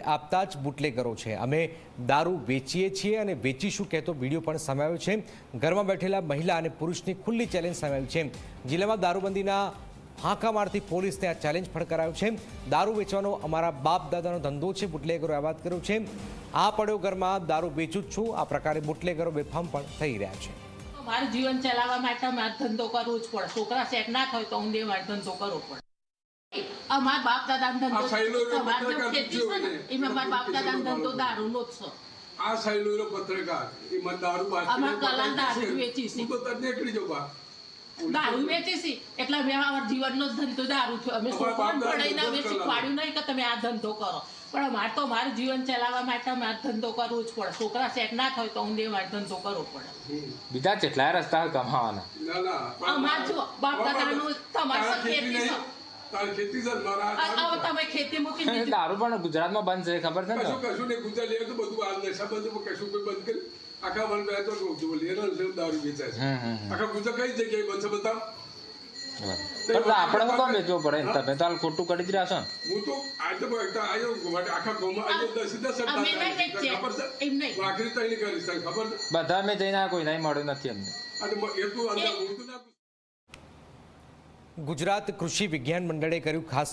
આપતા જ બુટલેગરો છે. અમે દારૂ વેચીએ છીએ અને વેચીશું કહેતો વીડિયો પણ સામે છે. ઘરમાં બેઠેલા મહિલા અને પુરુષની ખુલ્લી ચેલેન્જ સામે છે. જિલ્લામાં દારૂબંધીના હાંકા મારતી પોલીસને આ ચેલેન્જ ફટકારાયો છે. દારૂ વેચવાનો અમારા બાપ દાદાનો ધંધો છે. બુટલેગરો આ વાત કર્યું છે. આ પડ્યો ઘરમાં દારૂ વેચું જ છું. આ પ્રકારે બુટલેગરો બેફામ પણ થઈ રહ્યા છે. મારું જીવન ચલાવવા માટે મારે ધંધો કરવો જ પડે. છોકરા સેટ ના થાય તો ઊંધે મારે ધંધો કરવો પડે. અમારા બાપ દાદા ધંધો અમારે ને એમાં મારા બાપ દાદા. ધંધો દારૂનો જ છે. આ સાઈલો પત્રકાર. એ મને દારૂ આમાં કલાક દારૂ વેચી છે. તો તને નીકળી જો બા દારૂ વેચી છે એટલે મેં અમારા જીવનનો ધંધો દારૂ છે અમે અમારા પડાઈ ના અમે શીખવાડ્યું નહીં કે તમે આ ધંધો કરો. પણ અમારે તો મારું જીવન ચલાવવા માટે મારે ધંધો કરવો જ પડે. છોકરા સેટ ના થાય તો ઊંધે મારે ધંધો કરવો પડે. બીજા કેટલા રસ્તા કમાવાના? ના ના. અમાર જો બાપ દાદાનું તમારે ખેતી. તારી ખેતી છે મારા આ આ- દારૂ તમે ખેતી પણ ગુજરાતમાં બંધ છે ખબર છે કશું ને? કશું ને ગુજરાત લે તો બધું આ નશા બધું કશું કોઈ બંધ કરી. આખા મન બે તો બોલી એનો દારૂ વેચાય છે. આખા ગુજરાત કઈ જગ્યાએ બંધ છે બધા આપણે કામ વેચવું પડે. તમે તો હાલ ખોટું કરી જ રહ્યા છો હું તો આજે તો એકતા આયો માટે આખા ગામમાં આજે દસ દસ અમે ખબર છે? એમ નહીં. હું તૈયારી કરી તને ખબર બધા મેં જઈને કોઈ નહીં મળ્યું નથી અમને અને મ- એટલું અંદર હું તો ના ગુજરાત કૃષિ વિજ્ઞાન મંડળે કર્યું ખાસ